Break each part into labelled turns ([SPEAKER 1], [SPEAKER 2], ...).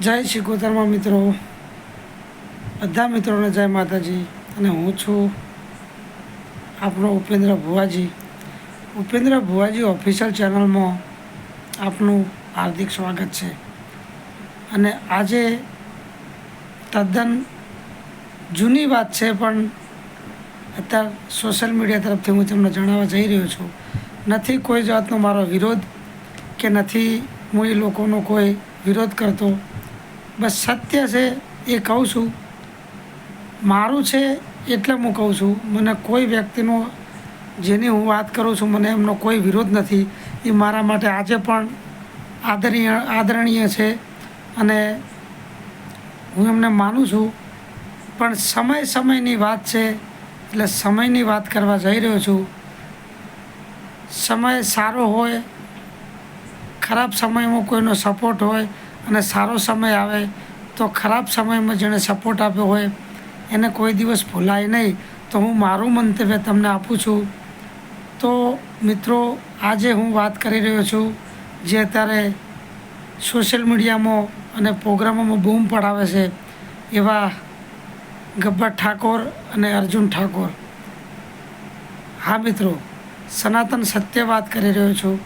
[SPEAKER 1] જય શિકોતરમાં મિત્રો. બધા મિત્રોને જય માતાજી અને હું છું આપણો ઉપેન્દ્ર ભુવાજી. ઉપેન્દ્ર ભુવાજી ઓફિશિયલ ચેનલમાં આપનું હાર્દિક સ્વાગત છે. અને આજે તદ્દન જૂની વાત છે, પણ અત્યારે સોશિયલ મીડિયા તરફથી હું તમને જણાવવા જઈ રહ્યો છું. નથી કોઈ જાતનો મારો વિરોધ કે નથી હું એ લોકોનો કોઈ વિરોધ કરતો. બસ સત્ય છે એ કહું છું. મારું છે એટલે હું કહું છું. મને કોઈ વ્યક્તિનો, જેની હું વાત કરું છું, મને એમનો કોઈ વિરોધ નથી. એ મારા માટે આજે પણ આદરણીય આદરણીય છે અને હું એમને માનું છું. પણ સમય સમયની વાત છે એટલે સમયની વાત કરવા જઈ રહ્યો છું. સમય સારો હોય, ખરાબ સમયમાં કોઈનો સપોર્ટ હોય અને સારો સમય આવે તો ખરાબ સમયમાં જેણે સપોર્ટ આપ્યો હોય, એને કોઈ દિવસ ભૂલાય નહીં. તો હું મારું મંતવ્ય તમને આપું છું. તો મિત્રો, આજે હું વાત કરી રહ્યો છું જે અત્યારે સોશિયલ મીડિયામાં અને પ્રોગ્રામોમાં બૂમ પડાવે છે, એવા ગબ્બર ઠાકોર અને અર્જુન ઠાકોર. હા મિત્રો, સનાતન સત્ય વાત કરી રહ્યો છું.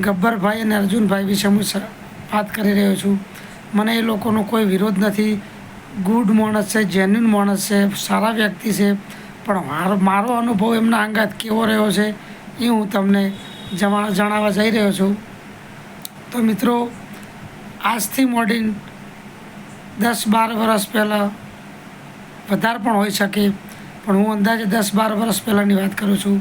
[SPEAKER 1] ગબ્બરભાઈ અને અર્જુનભાઈ વિશે હું વાત કરી રહ્યો છું. મને એ લોકોનો કોઈ વિરોધ નથી. ગુડ માણસ છે જેન્યુન માણસ છે, સારા વ્યક્તિ છે. પણ મારો મારો અનુભવ એમના અંગાત કેવો રહ્યો છે એ હું તમને જણાવવા જઈ રહ્યો છું. તો મિત્રો, આજથી મોડીન દસ બાર વર્ષ પહેલાં વધારે પણ હોઈ શકે, પણ હું અંદાજે દસ બાર વર્ષ પહેલાંની વાત કરું છું.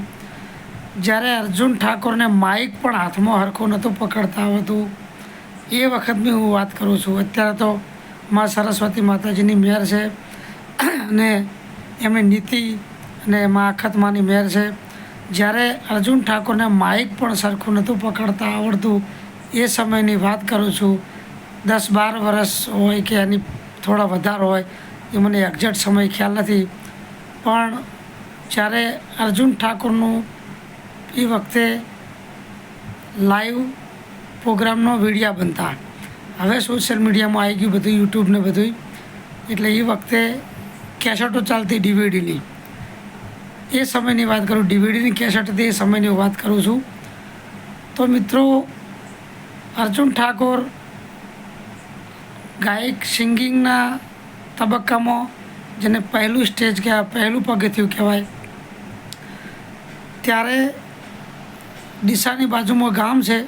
[SPEAKER 1] જ્યારે અર્જુન ઠાકોરને માઇક પણ હાથમાં હરખું નહોતું પકડતા આવતું એ વખતની હું વાત કરું છું, અત્યારે તો મા સરસ્વતી માતાજીની મહેર છે અને એમની નીતિ અને મા અખતમાની મહેર છે. જ્યારે અર્જુન ઠાકોરને માઇક પણ સરખું નહોતું પકડતા આવડતું, એ સમયની વાત કરું છું. દસ બાર વર્ષ હોય કે એની થોડા વધારે હોય, એ મને એક્ઝેક્ટ સમય ખ્યાલ નથી. પણ જ્યારે અર્જુન ઠાકોરનું એ વખતે લાઈવ પ્રોગ્રામનો વિડીયા બનતા હવે સોશિયલ મીડિયામાં આવી ગયું બધું યુટ્યુબ ને બધું એટલે એ વખતે કેસેટો ચાલતી ડીવીડીની એ સમયની વાત કરું ડીવીડીની કેસેટ હતી, એ સમયની વાત કરું છું. તો મિત્રો, અર્જુન ઠાકોર ગાયક સિંગિંગના તબક્કામાં, જેને પહેલું સ્ટેજ કહેવાય, પહેલું પગથિયું કહેવાય, ત્યારે ડીસાની બાજુમાં ગામ છે.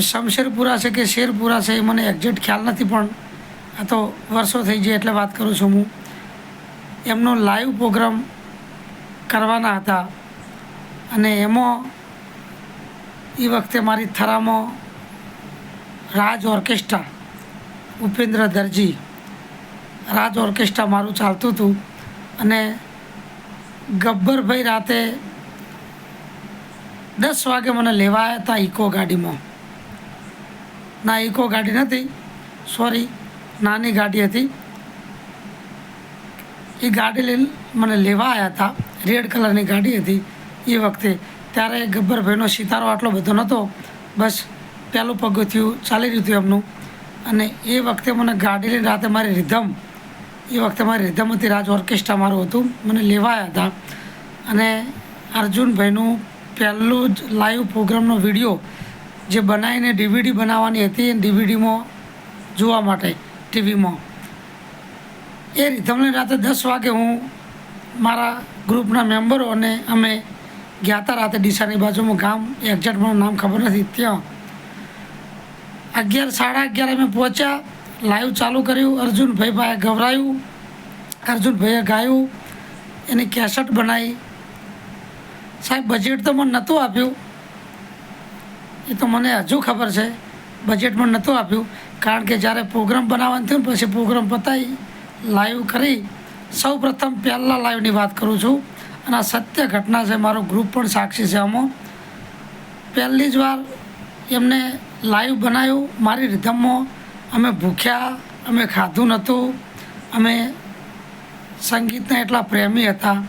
[SPEAKER 1] શમશેરપુરા છે કે શેરપુરા છે એ મને એક્ઝેક્ટ ખ્યાલ નથી પણ આ તો વર્ષો થઈ જાય એટલે વાત કરું છું હું. એમનો લાઈવ પ્રોગ્રામ કરવાના હતા અને એમાં એ વખતે મારી થરામાં રાજ ઓર્કેસ્ટ્રા, ઉપેન્દ્ર દરજી, રાજ ઓર્કેસ્ટ્રા મારું ચાલતું હતું અને ગબ્બરભાઈ રાતે દસ વાગે મને લેવા હતા ઇકો ગાડીમાં. ના ઇકો ગાડી નથી. સોરી નાની ગાડી હતી. એ ગાડી લઈને મને લેવા આવ્યા હતા. રેડ કલરની ગાડી હતી એ વખતે. ત્યારે ગબ્બરભાઈનો સિતારો આટલો બધો નહોતો. બસ પહેલું પગથિયું ચાલી રહ્યું હતું એમનું. અને એ વખતે મને ગાડી લઈને રાતે મારી રિધમ. એ વખતે મારી રિધમ હતી, રાજ ઓર્કેસ્ટ્રા મારું હતું. મને લેવા આવ્યા હતા. અને અર્જુનભાઈનું પહેલું જ લાઈવ પ્રોગ્રામનો વીડિયો જે બનાવીને ડીવીડી બનાવવાની હતી એ ડીવીડીમાં જોવા માટે, ટીવીમાં. એ તમને રાતે દસ વાગે હું મારા ગ્રુપના મેમ્બરો અને અમે ગયા હતા રાતે ડીસાની બાજુમાં ગામ, એક્ઝેક્ટ મને નામ ખબર નથી, ત્યાં. અગિયાર, સાડા અગિયાર અમે પહોંચ્યા, લાઈવ ચાલુ કર્યું, અર્જુનભાઈ ભાઈએ ગભરાયું, અર્જુનભાઈએ ગાયું, એની કેસેટ બનાવી. સાહેબ બજેટ તો મને નહોતું આપ્યું એ તો મને હજુ ખબર છે. બજેટ પણ નહોતું આપ્યું. કારણ કે જ્યારે પ્રોગ્રામ બનાવવાનું થયું પછી પ્રોગ્રામ પતાવી લાઈવ કરી. સૌ પ્રથમ પહેલાં લાઈવની વાત કરું છું. અને આ સત્ય ઘટના છે, મારો ગ્રુપ પણ સાક્ષી છે આમાં. પહેલી જ વાર એમને લાઈવ બનાવ્યું. મારી રીધમમાં અમે ભૂખ્યા, અમે ખાધું નહોતું. અમે સંગીતના એટલા પ્રેમી હતા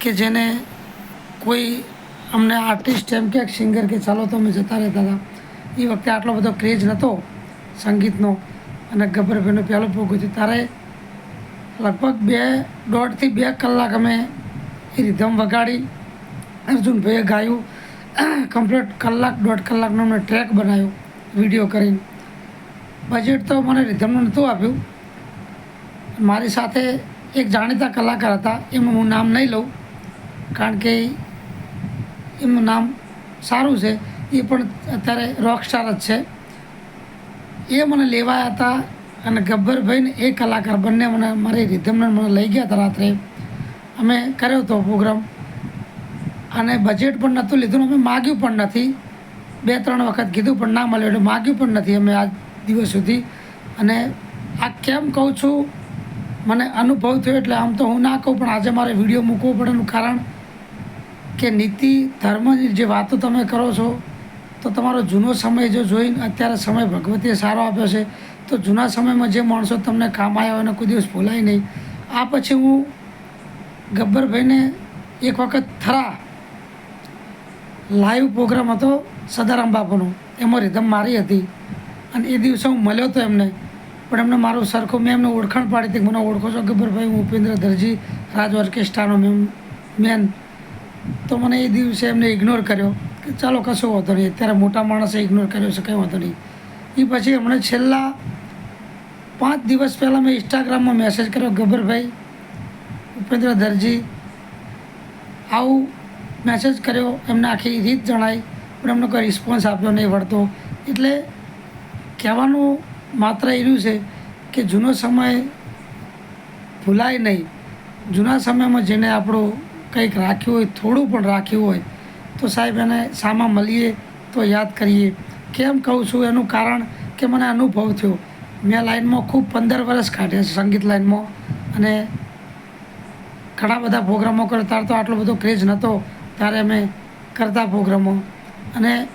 [SPEAKER 1] કે જેને કોઈ અમને આર્ટિસ્ટ એમ કે સિંગર કે ચાલો તો અમે જતા રહેતા હતા. એ વખતે આટલો બધો ક્રેઝ નહોતો સંગીતનો અને ગબ્બરભાઈનો પહેલો ભોગ હતો. ત્યારે લગભગ બે, દોઢથી બે કલાક અમે એ રીધમ વગાડી. અર્જુનભાઈએ ગાયું. કમ્પ્લીટ કલાક, દોઢ કલાકનો અમને ટ્રેક બનાવ્યો વીડિયો કરીને. બજેટ તો મને રિધમનું નહોતું આપ્યું. મારી સાથે એક જાણીતા કલાકાર હતા. એમનું હું નામ નહીં લઉં. કારણ કે એમનું નામ સારું છે. એ પણ અત્યારે રોકસ્ટાર જ છે. એ મને લેવાયા હતા અને ગબ્બરભાઈને એ કલાકાર બંને મને મારી રિધમને મને લઈ ગયા હતા રાત્રે. અમે કર્યો હતો પ્રોગ્રામ અને બજેટ પણ નહોતું લીધું અમે માગ્યું પણ નથી. બે, ત્રણ વખત કીધું પણ ના મળ્યું એટલે માગ્યું પણ નથી અમે આજ દિવસ સુધી. અને આ કેમ કહું છું, મને અનુભવ થયો એટલે આમ તો હું ના કહું પણ આજે મારે વીડિયો મૂકવો પડેનું કારણ કે નીતિ, ધર્મની જે વાતો તમે કરો છો, તો તમારો જૂનો સમય જો જોઈને અત્યારે સમય ભગવતીએ સારો આપ્યો છે, તો જૂના સમયમાં જે માણસો તમને કામ આવ્યા એને કોઈ દિવસ ભૂલાય નહીં, આ પછી હું ગબ્બરભાઈને એક વખત થરા લાઈવ પ્રોગ્રામ હતો સદારામ બાપુનો, એમાં રીધમ મારી હતી અને એ દિવસે હું મળ્યો હતો એમને, પણ એમને મારું સરખું, મેં એમને ઓળખાણ પાડી હતી મને ઓળખો છો ગબ્બરભાઈ, હું ઉપેન્દ્ર દરજી રાજ ઓર્કેસ્ટ્રાનો મેમ, મેન તો મને એ દિવસે એમને ઇગ્નોર કર્યો કે ચાલો કશો વાંધો નહીં, અત્યારે મોટા માણસે ઇગ્નોર કર્યો છે, કંઈ વાંધો નહીં. એ પછી હમણાં છેલ્લા પાંચ દિવસ પહેલાં મેં ઇન્સ્ટાગ્રામમાં મેસેજ કર્યો ગબ્બરભાઈ ઉપેન્દ્ર દરજી, આવું મેસેજ કર્યો, એમને આખી રીત જણાઈ, પણ એમનો કોઈ રિસ્પોન્સ આપ્યો નહીં વળતો. એટલે કહેવાનું માત્ર એવું છે કે જૂનો સમય ભૂલાય નહીં. જૂના સમયમાં જેને આપણું કંઈક રાખ્યું હોય, થોડું પણ રાખ્યું હોય, તો સાહેબ એને સામા મળીએ તો યાદ કરીએ. કેમ કહું છું એનું કારણ કે મને અનુભવ થયો. મેં લાઈનમાં ખૂબ પંદર વર્ષ કાઢ્યા છે સંગીત લાઈનમાં અને ઘણા બધા પ્રોગ્રામો કરતા તો આટલો બધો ક્રેઝ નહોતો ત્યારે અમે કરતા પ્રોગ્રામો. અને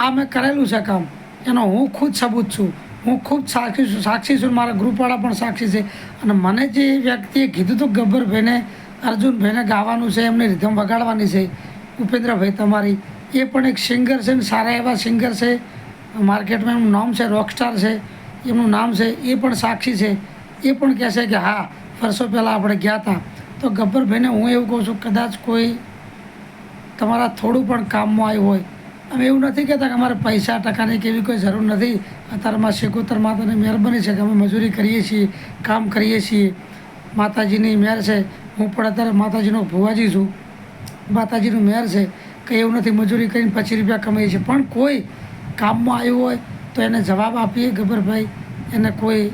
[SPEAKER 1] આ મેં કરેલું છે કામ. એનો હું ખુદ સબૂત છું. હું ખૂબ સાક્ષી છું સાક્ષી છું, મારા ગ્રુપવાળા પણ સાક્ષી છે. અને મને જે વ્યક્તિએ કીધું હતું ગબ્બરભાઈને અર્જુનભાઈને ગાવાનું છે, એમને રીધમ વગાડવાની છે. ઉપેન્દ્રભાઈ તમારી, એ પણ એક સિંગર છે ને, સારા એવા સિંગર છે. માર્કેટમાં એમનું નામ છે રોકસ્ટાર છે. એમનું નામ છે, એ પણ સાક્ષી છે. એ પણ કહેશે કે, હા, વર્ષો પહેલાં આપણે ગયા હતા તો ગબ્બરભાઈને હું એવું કહું છું, કદાચ કોઈ તમારા થોડું પણ કામમાં આવ્યું હોય. અમે એવું નથી કહેતા કે અમારે પૈસા ટકાની કેવી કોઈ જરૂર નથી. અત્યારમાં શેકોતર માતાની મહેરબાની છે કે અમે મજૂરી કરીએ છીએ, કામ કરીએ છીએ. માતાજીની મહેર છે. હું પણ અત્યારે માતાજીનો ભુવાજી છું. માતાજીનું મહેર છે. કંઈ એવું નથી, મજૂરી કરીને પચીસ રૂપિયા કમાઈએ છીએ. પણ કોઈ કામમાં આવ્યું હોય તો એને જવાબ આપીએ ગબ્બરભાઈ એને કોઈ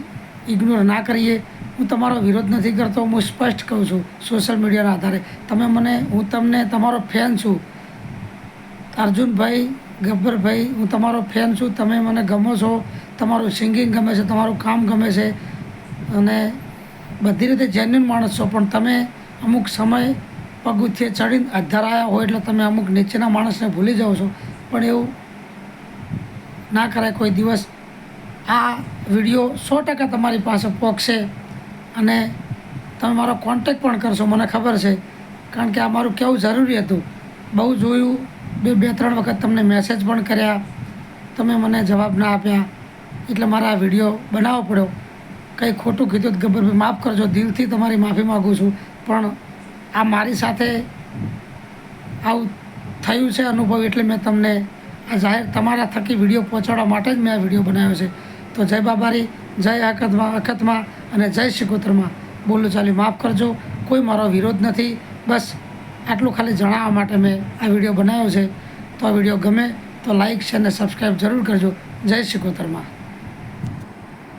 [SPEAKER 1] ઇગ્નોર ના કરીએ. હું તમારો વિરોધ નથી કરતો, હું સ્પષ્ટ કહું છું સોશિયલ મીડિયાના આધારે. તમે મને, હું તમને તમારો ફેન છું. અર્જુનભાઈ ગબ્બરભાઈ હું તમારો ફેન છું. તમે મને ગમો છો. તમારું સિંગિંગ ગમે છે, તમારું કામ ગમે છે. અને બધી રીતે જેન્યુન માણસ છો પણ તમે અમુક સમય પગથિયે ચડીને અધરાયા હોય એટલે તમે અમુક નીચેના માણસને ભૂલી જાઓ છો. પણ એવું ના કરાય કોઈ દિવસ. આ વીડિયો સો ટકા તમારી પાસે પહોંચશે અને તમે મારો કોન્ટેક પણ કરશો, મને ખબર છે. કારણ કે આ મારું કેવું જરૂરી હતું. બહુ જોયું, બે બે, ત્રણ વખત તમને મેસેજ પણ કર્યા. તમે મને જવાબ ના આપ્યા. એટલે મારે આ વીડિયો બનાવવો પડ્યો. કંઈ ખોટું કીધું તો ગબ્બરભાઈ માફ કરજો, દિલથી તમારી માફી માગું છું, પણ આ મારી સાથે આવું થયું છે અનુભવ એટલે મેં તમને આ જાહેર તમારા થકી વીડિયો પહોંચાડવા માટે જ મેં આ વીડિયો બનાવ્યો છે. તો જય બાબારી, જય અકતમાં અકતમાં અને જય શિકોતરમાં. બોલું ચાલી, માફ કરજો, કોઈ મારો વિરોધ નથી. બસ આટલું ખાલી જણાવવા માટે મેં આ વીડિયો બનાવ્યો છે. તો આ વીડિયો ગમે તો લાઇક છે અને સબસ્ક્રાઈબ જરૂર કરજો. જય શિકોતરમાં.